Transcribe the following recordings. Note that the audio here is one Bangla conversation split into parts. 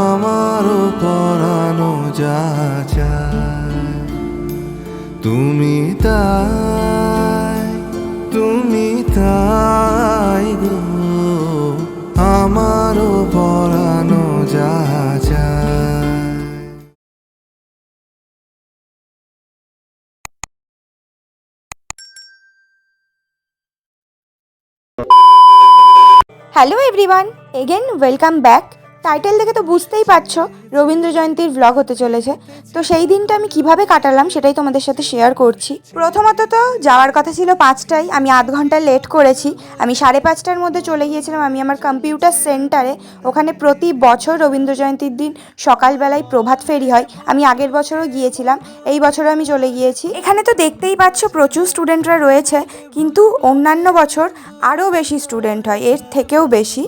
আমারও পরানো যা তুমি তাই hello everyone again welcome back title দেখে তো বুঝতেই পারছ রবীন্দ্র জয়ন্তীর ব্লগ হতে চলেছে। তো সেই দিনটা আমি কীভাবে কাটালাম সেটাই তোমাদের সাথে শেয়ার করছি। প্রথমত তো যাওয়ার কথা ছিল পাঁচটায়, আমি আধ ঘণ্টা লেট করেছি। আমি সাড়ে পাঁচটার মধ্যে চলে গিয়েছিলাম, আমি আমার কম্পিউটার সেন্টারে ওখানে প্রতি বছর রবীন্দ্র জয়ন্তীর দিন সকালবেলায় প্রভাত ফেরি হয়। আমি আগের বছরও গিয়েছিলাম, এই বছরও আমি চলে গিয়েছি। এখানে তো দেখতেই পাচ্ছ প্রচুর স্টুডেন্টরা রয়েছে, কিন্তু অন্যান্য বছর আরও বেশি স্টুডেন্ট হয়, এর থেকেও বেশি।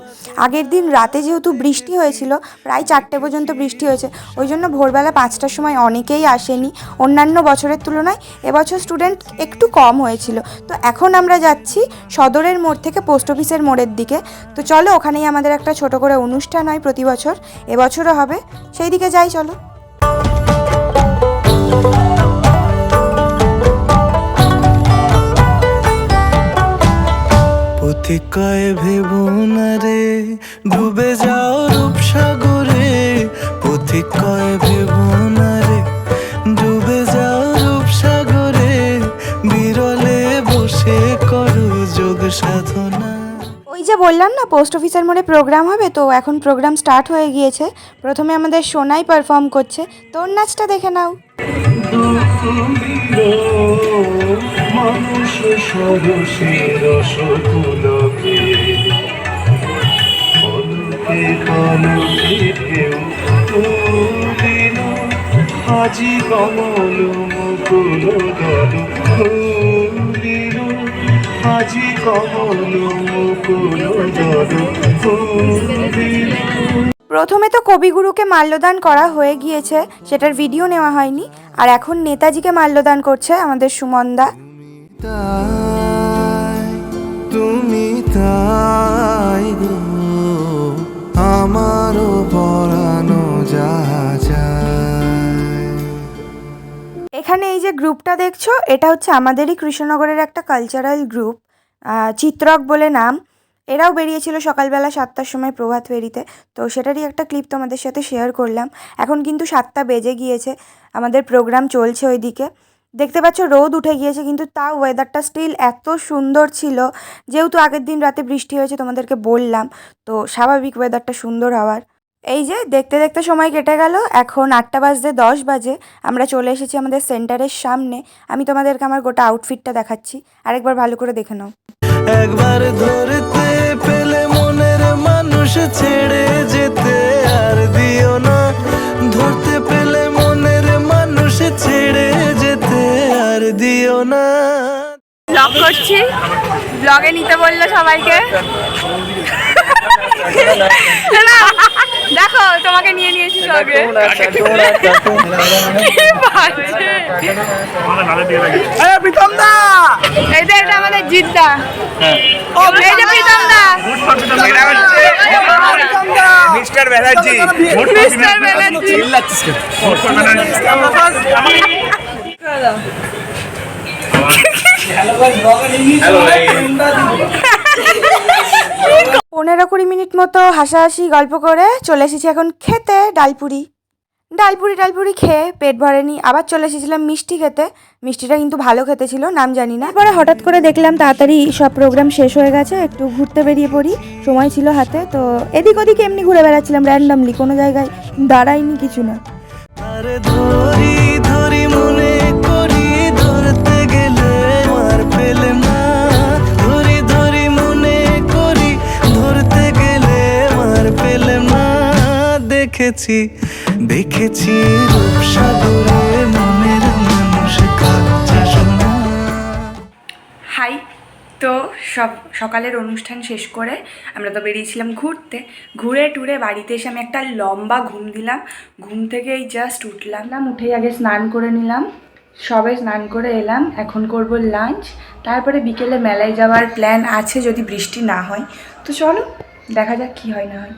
আগের দিন রাতে যেহেতু বৃষ্টি হয়েছিল, প্রায় চারটে পর্যন্ত বৃষ্টি হয়েছে। ওই জন্য ভোরবেলা পাঁচটার সময় অনেকেই আসেনি। অন্যান্য বছরের তুলনায় এবছর স্টুডেন্ট একটু কম হয়েছিল। তো এখন আমরা যাচ্ছি সদরের মোড় থেকে পোস্ট অফিসের মোড়ের দিকে। তো চলো, ওখানেই আমাদের একটা ছোট করে অনুষ্ঠান হয় প্রতি বছর। এবছরও হবে। সেই দিকে যাই, চলো। পথিকয় ভেবনা রে, ডুবে যাও রূপসাগরে। পথিকয় ভেবনা রে, ডুবে যাও রূপসাগরে। বিরলে বসে করো যোগ সাধনা। ওই যে বললাম না পোস্ট অফিসের মোড়ে প্রোগ্রাম হবে, তো এখন প্রোগ্রাম স্টার্ট হয়ে গিয়েছে। প্রথমে আমাদের সোনাই পারফর্ম করছে। তোর নাচটা দেখে নাও। মানুষ সহসে রসকুলকে কলকে কলকে ঢেউ তুলিল আজি কমল মুকুল গল তুলিল আজি কমল মুকুল গল তুলিল প্রথমে তো কবিগুরুকে মাল্যদান করা হয়ে গিয়েছে সেটার ভিডিও নেওয়া হয়নি। আর এখন নেতাজিকে মাল্যদান করছে আমাদের সুমনদা। তুমি তাই গো আমারও পরানো যা এখানে এই যে গ্রুপটা দেখছ এটা হচ্ছে আমাদেরই কৃষ্ণনগরের একটা কালচারাল গ্রুপ চিত্রক বলে নাম। এরাও বেরিয়েছিল সকালবেলা সাতটার সময় প্রভাত ফেরিতে। তো সেটারই একটা ক্লিপ তোমাদের সাথে শেয়ার করলাম। এখন কিন্তু সাতটা বেজে গিয়েছে। আমাদের প্রোগ্রাম চলছে ওইদিকে। দেখতে পাচ্ছ রোদ উঠে গিয়েছে কিন্তু তাও ওয়েদারটা স্টিল এত সুন্দর ছিল। যেহেতু আগের দিন রাতে বৃষ্টি হয়েছে তোমাদেরকে বললাম, তো স্বাভাবিক ওয়েদারটা সুন্দর হওয়ার। এই যে দেখতে দেখতে সময় কেটে গেল। এখন আটটা বাজতে দশ বাজে। আমরা চলে এসেছি আমাদের সেন্টারের সামনে। আমি তোমাদেরকে আমার গোটা আউটফিটটা দেখাচ্ছি। আরেকবার ভালো করে দেখে নাও। একবার ধরতে পেলে মনের মানুষ ছেড়ে যেতে আর দিও না। ধরতে পেলে মনের মানুষ ছেড়ে যেতে আর দিও না। ব্লগ করছি। ব্লগে নিতে বলল সবাইকে। তোমাকে নিয়ে নিয়েছি ব্লগে এই যে এটা আমাদের জিদ্দা এই যে প্রীতম দা। মিস্টার ব্যানার্জি মিস্টার ব্যানার্জি পনেরো কুড়ি মিনিট মতো হাসাহাসি গল্প করে চলে এসেছি এখন খেতে ডালপুরি। ডালপুরি ডালপুরি খেয়ে পেট ভরেনি আবার চলে এসেছিলাম মিষ্টি খেতে। মিষ্টিটা কিন্তু ভালো খেতে ছিল নাম জানি না। এরপরে হঠাৎ করে দেখলাম তাড়াতাড়ি সব প্রোগ্রাম শেষ হয়ে গেছে একটু ঘুরতে বেরিয়ে পড়ি সময় ছিল হাতে তো এদিক ওদিক এমনি ঘুরে বেড়াচ্ছিলাম র্যান্ডামলি কোনো জায়গায় দাঁড়াইনি কিছু না। দেখেছি দেখেছি হাই, তো সব সকালের অনুষ্ঠান শেষ করে আমরা তো বেরিয়েছিলাম ঘুরতে। ঘুরে টুরে বাড়িতে এসে আমি একটা লম্বা ঘুম দিলাম। ঘুম থেকে এই জাস্ট উঠলাম উঠেই আগে স্নান করে নিলাম। সবে স্নান করে এলাম। এখন করব লাঞ্চ তারপরে বিকেলে মেলায় যাওয়ার প্ল্যান আছে যদি বৃষ্টি না হয়। তো চলো, দেখা যাক কী হয় না হয়।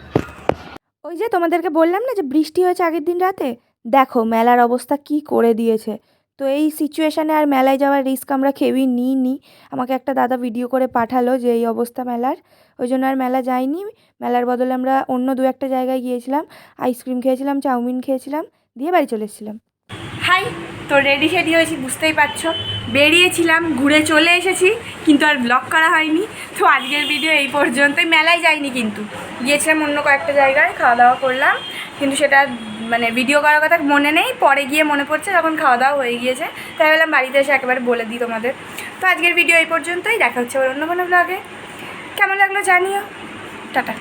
ওই যে তোমাদেরকে বললাম না যে বৃষ্টি হয়েছে আগের দিন রাতে? দেখো, মেলার অবস্থা কি করে দিয়েছে। তো এই সিচুয়েশানে আর মেলায় যাওয়ার রিস্ক আমরা কেউই নিই নি আমাকে একটা দাদা ভিডিও করে পাঠালো যে এই অবস্থা মেলার। ওই জন্য আর মেলা যায়নি মেলার বদলে আমরা অন্য দু একটা জায়গায় গিয়েছিলাম। আইসক্রিম খেয়েছিলাম, চাউমিন খেয়েছিলাম, দিয়ে বাড়ি চলে এসেছিলাম। হাই তো রেডি সেডি হয়েছি, বুঝতেই পারছ। বেরিয়েছিলাম, ঘুরে চলে এসেছি, কিন্তু আর ব্লগ করা হয়নি। তো আজকের ভিডিও এই পর্যন্তই, মেলায় যাইনি কিন্তু। গিয়েছিলাম অন্য কয়েকটা জায়গায় খাওয়া দাওয়া করলাম। কিন্তু সেটা মানে ভিডিও করার কথা মনে নেই, পরে গিয়ে মনে পড়ছে যখন খাওয়া দাওয়া হয়ে গিয়েছে। তাই বললাম বাড়িতে এসে একেবারে বলে দিই তোমাদের। তো আজকের ভিডিও এই পর্যন্তই, দেখা হচ্ছে আবার অন্য কোনো ব্লগে কেমন লাগল জানিও। টাটা.